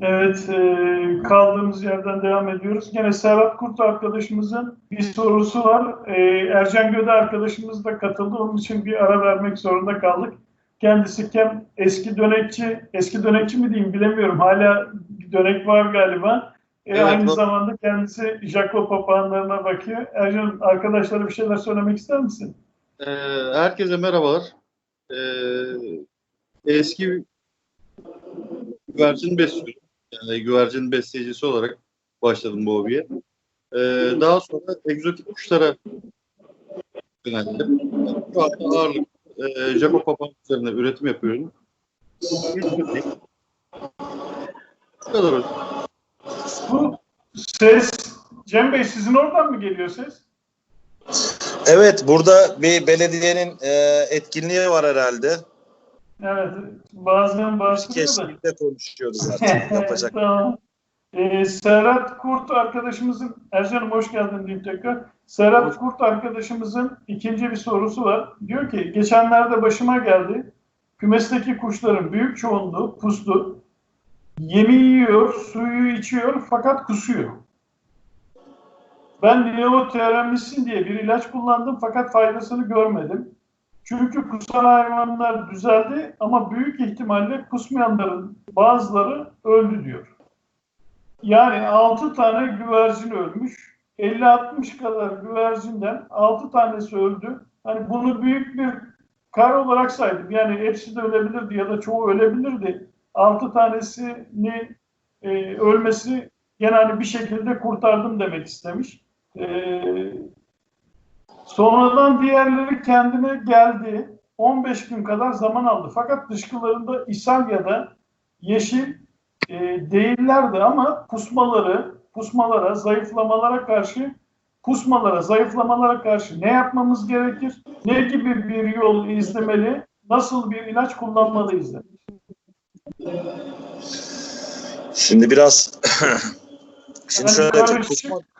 Evet, e, kaldığımız yerden devam ediyoruz. Gene Serhat Kurt arkadaşımızın bir sorusu var. E, Ercan Göde arkadaşımız da katıldı. Onun için bir ara vermek zorunda kaldık. Kendisi hem eski dönekçi, eski dönekçi mi diyeyim bilemiyorum. Hala bir dönek var galiba. E, Evet, aynı bu- zamanda kendisi Jaco papağanlarına bakıyor. Ercan arkadaşlara bir şeyler söylemek ister misin? Ee, herkese merhabalar. Eski güvercin besliyorum. Yani güvercin besleyicisi olarak başladım bu hobiye. Ee, daha sonra egzotik kuşlara yöneldim. Şu anda ağırlık e, Jaco papağan üzerine üretim yapıyorum. Bu kadar hocam. Bu ses, Cem Bey sizin oradan mı geliyor ses? Evet burada bir belediyenin e, etkinliği var herhalde. Evet, bazen bahsediyor da. Kesinlikle konuşuyoruz artık. Yapacak. tamam. Ee, Serhat Kurt arkadaşımızın, Ercan'ım hoş geldin diyeyim tekrar. Serhat Kurt arkadaşımızın ikinci bir sorusu var. Diyor ki, geçenlerde başıma geldi. Kümesteki kuşların büyük çoğunluğu puslu. Yemi yiyor, suyu içiyor fakat kusuyor. Ben neoteramisin diye bir ilaç kullandım fakat faydasını görmedim. Çünkü kusan hayvanlar düzeldi ama büyük ihtimalle kusmayanların bazıları öldü diyor. Yani 6 tane güvercin ölmüş. 50-60 kadar güvercinden 6 tanesi öldü. Hani bunu büyük bir kar olarak saydım. Yani hepsi de ölebilirdi ya da çoğu ölebilirdi. 6 tanesini e, ölmesi gene hani bir şekilde kurtardım demek istemiş. E, Sonradan diğerleri kendine geldi. 15 gün kadar zaman aldı. Fakat dışkılarında ishal ya da yeşil e, değillerdi ama pusmaları, pusmalara, zayıflamalara karşı pusmalara, zayıflamalara karşı ne yapmamız gerekir? Ne gibi bir yol izlemeli? Nasıl bir ilaç kullanmalıyız? Şimdi biraz şimdi Yani şöyle kusma, Evet.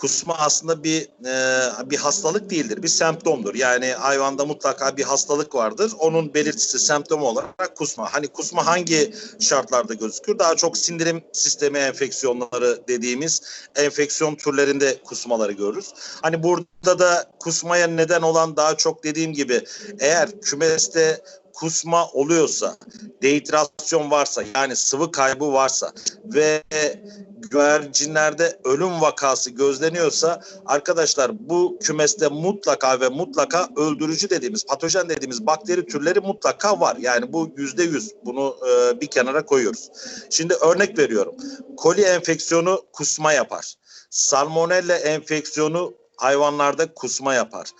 Kusma aslında bir e, bir hastalık değildir. Bir semptomdur. Yani hayvanda mutlaka bir hastalık vardır. Onun belirtisi semptomu olarak kusma. Hani kusma hangi şartlarda gözükür? Daha çok sindirim sistemi enfeksiyonları dediğimiz enfeksiyon türlerinde kusmaları görürüz. Hani burada da kusmaya neden olan daha çok dediğim gibi eğer kümeste kusma oluyorsa, dehidrasyon varsa yani sıvı kaybı varsa ve güvercinlerde ölüm vakası gözleniyorsa arkadaşlar bu kümeste mutlaka ve mutlaka öldürücü dediğimiz patojen dediğimiz bakteri türleri mutlaka var. Yani bu yüzde yüz bunu e, bir kenara koyuyoruz. Şimdi örnek veriyorum. Koli enfeksiyonu kusma yapar. Salmonella enfeksiyonu hayvanlarda kusma yapar.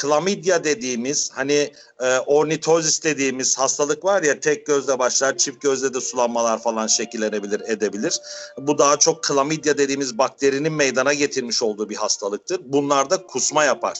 Klamidya dediğimiz hani e, ornitozis dediğimiz hastalık var ya tek gözle başlar çift gözle de sulanmalar falan şekillenebilir edebilir. Bu daha çok klamidya dediğimiz bakterinin meydana getirmiş olduğu bir hastalıktır. Bunlarda kusma yapar.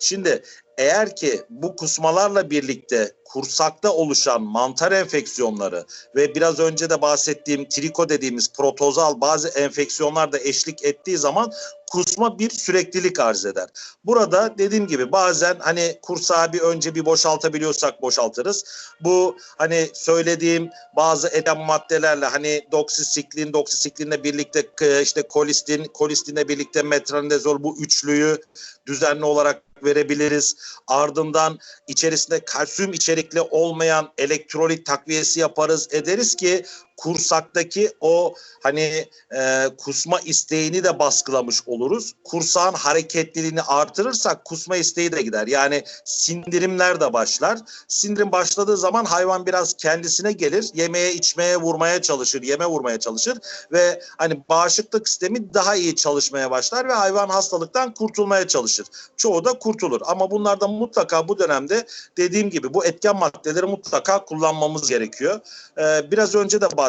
Şimdi eğer ki bu kusmalarla birlikte kursakta oluşan mantar enfeksiyonları ve biraz önce de bahsettiğim triko dediğimiz protozal bazı enfeksiyonlar da eşlik ettiği zaman kusma bir süreklilik arz eder. Burada dediğim gibi bazen hani kursağı bir önce bir boşaltabiliyorsak boşaltırız. Bu hani söylediğim bazı eden maddelerle hani doksisiklin, doksisiklinle birlikte işte kolistin, kolistinle birlikte metronidazol bu üçlüyü düzenli olarak verebiliriz. Ardından içerisinde kalsiyum içerikli olmayan elektrolit takviyesi yaparız ederiz ki kursaktaki o hani e, kusma isteğini de baskılamış oluruz. Kursağın hareketliliğini artırırsak kusma isteği de gider. Yani sindirimler de başlar. Sindirim başladığı zaman hayvan biraz kendisine gelir. Yemeye, içmeye, vurmaya çalışır. Yeme vurmaya çalışır ve hani bağışıklık sistemi daha iyi çalışmaya başlar ve hayvan hastalıktan kurtulmaya çalışır. Çoğu da kurtulur. Ama bunlardan mutlaka bu dönemde dediğim gibi bu etken maddeleri mutlaka kullanmamız gerekiyor. Ee, biraz önce de bahsettim.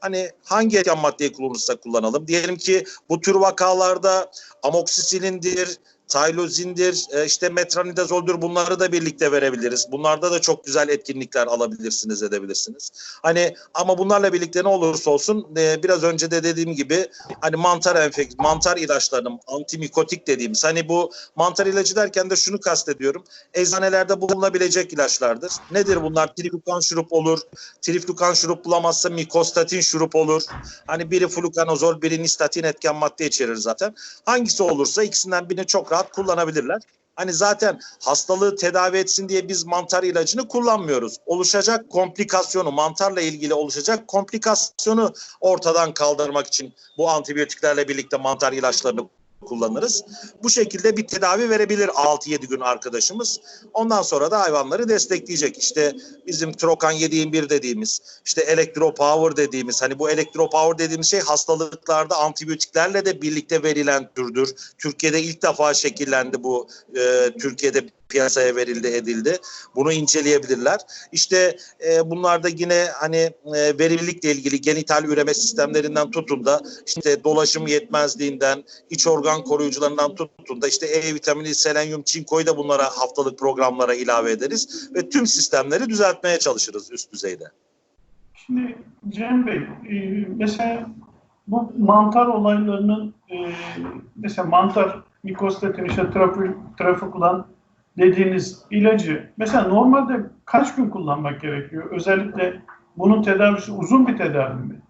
Hani hangi etken maddeyi kullanırsak kullanalım. Diyelim ki bu tür vakalarda amoksisilindir, Tylozin'dir, e, işte metronidazoldur bunları da birlikte verebiliriz. Bunlarda da çok güzel etkinlikler alabilirsiniz, edebilirsiniz. Hani ama bunlarla birlikte ne olursa olsun e, biraz önce de dediğim gibi hani mantar enfek mantar ilaçlarının antimikotik dediğimiz hani bu mantar ilacı derken de şunu kastediyorum. Eczanelerde bulunabilecek ilaçlardır. Nedir bunlar? Triflukan şurup olur. Triflukan şurup bulamazsa mikostatin şurup olur. Hani biri flukanozol, biri nistatin etken madde içerir zaten. Hangisi olursa ikisinden birini çok rahat kullanabilirler. Hani zaten hastalığı tedavi etsin diye biz mantar ilacını kullanmıyoruz. Oluşacak komplikasyonu, mantarla ilgili oluşacak komplikasyonu ortadan kaldırmak için bu antibiyotiklerle birlikte mantar ilaçlarını kullanırız. Bu şekilde bir tedavi verebilir 6-7 gün arkadaşımız. Ondan sonra da hayvanları destekleyecek. İşte bizim Trokan 721 dediğimiz, işte Electropower dediğimiz, hani bu Electropower dediğimiz şey hastalıklarda antibiyotiklerle de birlikte verilen türdür. Türkiye'de ilk defa şekillendi bu. e, Türkiye'de piyasaya verildi edildi. Bunu inceleyebilirler. İşte e, bunlarda yine hani e, verimlilikle ilgili genital üreme sistemlerinden tutun da işte dolaşım yetmezliğinden, iç organ koruyucularından tutun da işte E vitamini, selenyum, çinkoyu da bunlara haftalık programlara ilave ederiz ve tüm sistemleri düzeltmeye çalışırız üst düzeyde. Şimdi Cem Bey, e, mesela bu mantar olaylarının e, mesela mantar mikostatin işte trafik, trafikulan dediğiniz ilacı mesela normalde kaç gün kullanmak gerekiyor? Özellikle bunun tedavisi uzun bir tedavi mi?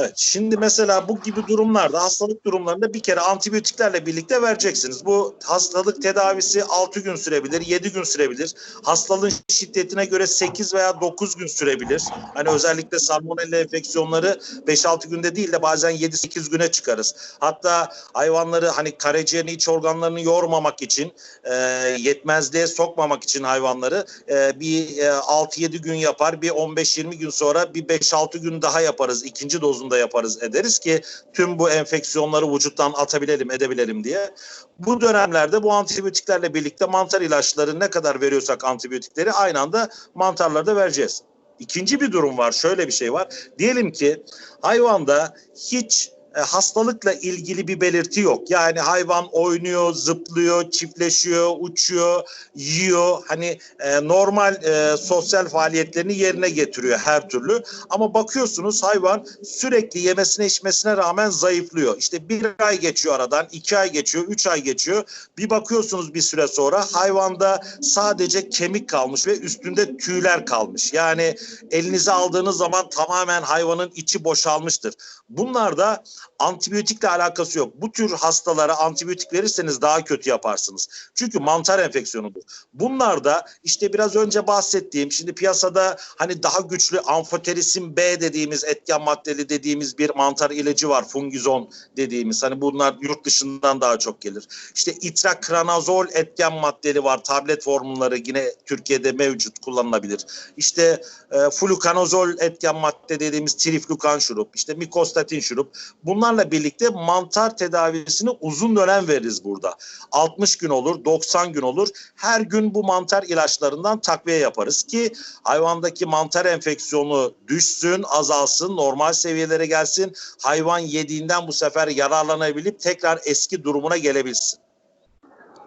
Evet şimdi mesela bu gibi durumlarda hastalık durumlarında bir kere antibiyotiklerle birlikte vereceksiniz. Bu hastalık tedavisi 6 gün sürebilir, 7 gün sürebilir. Hastalığın şiddetine göre 8 veya 9 gün sürebilir. Hani özellikle salmonella enfeksiyonları 5-6 günde değil de bazen 7-8 güne çıkarız. Hatta hayvanları hani karaciğerini iç organlarını yormamak için e, yetmezliğe sokmamak için hayvanları e, bir e, 6-7 gün yapar bir 15-20 gün sonra bir 5-6 gün daha yaparız. ikinci dozunu da yaparız ederiz ki tüm bu enfeksiyonları vücuttan atabilelim edebilelim diye. Bu dönemlerde bu antibiyotiklerle birlikte mantar ilaçları ne kadar veriyorsak antibiyotikleri aynı anda mantarlarda vereceğiz. İkinci bir durum var. Şöyle bir şey var. Diyelim ki hayvanda hiç e, hastalıkla ilgili bir belirti yok. Yani hayvan oynuyor, zıplıyor, çiftleşiyor, uçuyor, yiyor. Hani e, normal e, sosyal faaliyetlerini yerine getiriyor her türlü. Ama bakıyorsunuz hayvan sürekli yemesine içmesine rağmen zayıflıyor. İşte bir ay geçiyor aradan, iki ay geçiyor, üç ay geçiyor. Bir bakıyorsunuz bir süre sonra hayvanda sadece kemik kalmış ve üstünde tüyler kalmış. Yani elinize aldığınız zaman tamamen hayvanın içi boşalmıştır. Bunlar da antibiyotikle alakası yok. Bu tür hastalara antibiyotik verirseniz daha kötü yaparsınız. Çünkü mantar enfeksiyonudur. Bunlar da işte biraz önce bahsettiğim şimdi piyasada hani daha güçlü amfoterisin B dediğimiz etken maddeli dediğimiz bir mantar ilacı var. Fungizon dediğimiz. Hani bunlar yurt dışından daha çok gelir. İşte itrakranazol etken maddeli var. Tablet formülleri yine Türkiye'de mevcut kullanılabilir. İşte e, flukanozol etken madde dediğimiz triflukan şurup, işte mikostatin şurup. Bunlarla birlikte mantar tedavisini uzun dönem veririz burada. 60 gün olur, 90 gün olur. Her gün bu mantar ilaçlarından takviye yaparız ki hayvandaki mantar enfeksiyonu düşsün, azalsın, normal seviyelere gelsin. Hayvan yediğinden bu sefer yararlanabilip tekrar eski durumuna gelebilsin.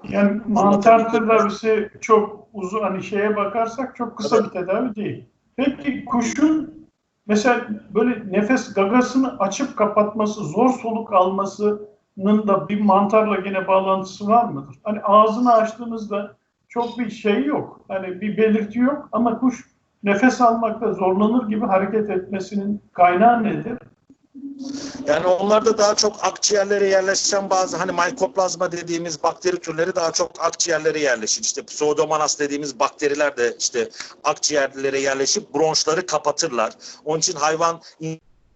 Yani mantar tedavisi çok uzun hani şeye bakarsak çok kısa bir tedavi değil. Peki kuşun mesela böyle nefes gagasını açıp kapatması, zor soluk almasının da bir mantarla yine bağlantısı var mıdır? Hani ağzını açtığınızda çok bir şey yok. Hani bir belirti yok ama kuş nefes almakta zorlanır gibi hareket etmesinin kaynağı nedir? Yani onlarda daha çok akciğerlere yerleşen bazı hani mykoplazma dediğimiz bakteri türleri daha çok akciğerlere yerleşir. İşte pseudomonas dediğimiz bakteriler de işte akciğerlere yerleşip bronşları kapatırlar. Onun için hayvan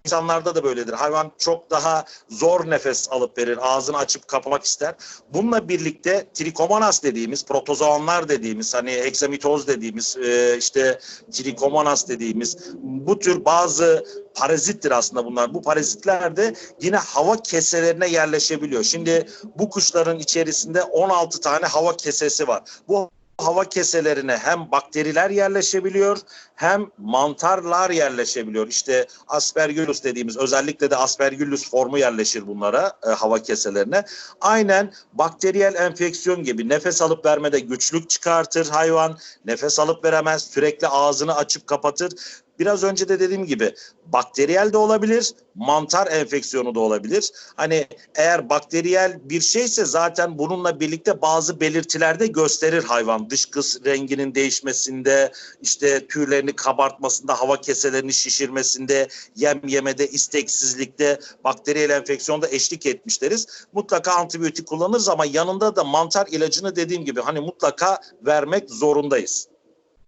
İnsanlarda da böyledir. Hayvan çok daha zor nefes alıp verir. Ağzını açıp kapamak ister. Bununla birlikte trikomonas dediğimiz, protozoanlar dediğimiz, hani heksamitoz dediğimiz, e, işte trikomonas dediğimiz bu tür bazı parazittir aslında bunlar. Bu parazitler de yine hava keselerine yerleşebiliyor. Şimdi bu kuşların içerisinde 16 tane hava kesesi var. Bu hava keselerine hem bakteriler yerleşebiliyor hem mantarlar yerleşebiliyor. İşte aspergillus dediğimiz özellikle de aspergillus formu yerleşir bunlara e, hava keselerine. Aynen bakteriyel enfeksiyon gibi nefes alıp vermede güçlük çıkartır hayvan. Nefes alıp veremez sürekli ağzını açıp kapatır. Biraz önce de dediğim gibi bakteriyel de olabilir, mantar enfeksiyonu da olabilir. Hani eğer bakteriyel bir şeyse zaten bununla birlikte bazı belirtiler de gösterir hayvan. Dışkı renginin değişmesinde, işte tüylerini kabartmasında, hava keselerini şişirmesinde, yem yemede, isteksizlikte, bakteriyel enfeksiyonda eşlik etmişleriz. Mutlaka antibiyotik kullanırız ama yanında da mantar ilacını dediğim gibi hani mutlaka vermek zorundayız.